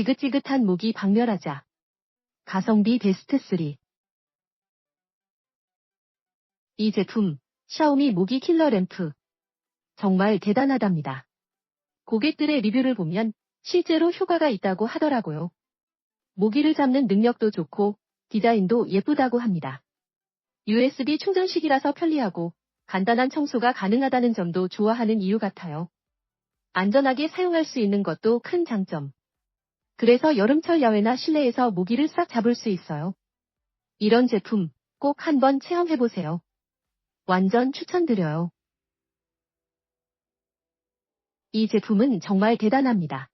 지긋지긋한 목이 박멸하자. 가성비 베스트 3. 이 제품, 샤오미 모기 킬러 램프. 정말 대단하답니다. 고객들의 리뷰를 보면 실제로 효과가 있다고 하더라고요. 모기를 잡는 능력도 좋고 디자인도 예쁘다고 합니다. USB 충전식이라서 편리하고 간단한 청소가 가능하다는 점도 좋아하는 이유 같아요. 안전하게 사용할 수 있는 것도 큰 장점. 그래서 여름철 야외나 실내에서 모기를 싹 잡을 수 있어요. 이런 제품 꼭 한번 체험해보세요. 완전 추천드려요. 이 제품은 정말 대단합니다.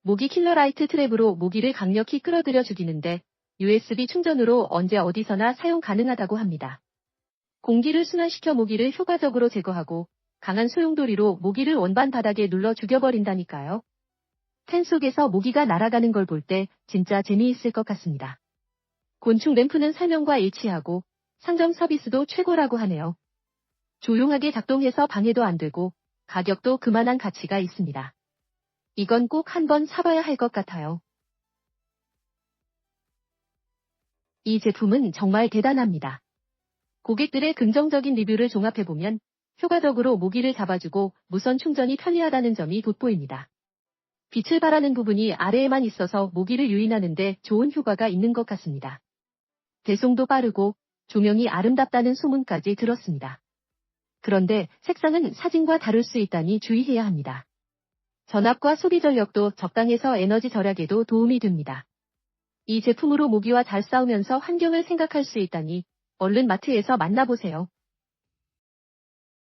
모기 킬러 라이트 트랩으로 모기를 강력히 끌어들여 죽이는데 USB 충전으로 언제 어디서나 사용 가능하다고 합니다. 공기를 순환시켜 모기를 효과적으로 제거하고 강한 소용돌이로 모기를 원반 바닥에 눌러 죽여버린다니까요. 펜 속에서 모기가 날아가는 걸 볼 때 진짜 재미있을 것 같습니다. 곤충 램프는 설명과 일치하고 상점 서비스도 최고라고 하네요. 조용하게 작동해서 방해도 안 되고 가격도 그만한 가치가 있습니다. 이건 꼭 한번 사봐야 할 것 같아요. 이 제품은 정말 대단합니다. 고객들의 긍정적인 리뷰를 종합해보면 효과적으로 모기를 잡아주고 무선 충전이 편리하다는 점이 돋보입니다. 빛을 발하는 부분이 아래에만 있어서 모기를 유인하는데 좋은 효과가 있는 것 같습니다. 배송도 빠르고 조명이 아름답다는 소문까지 들었습니다. 그런데 색상은 사진과 다를 수 있다니 주의해야 합니다. 전압과 소비 전력도 적당해서 에너지 절약에도 도움이 됩니다. 이 제품으로 모기와 잘 싸우면서 환경을 생각할 수 있다니 얼른 마트에서 만나보세요.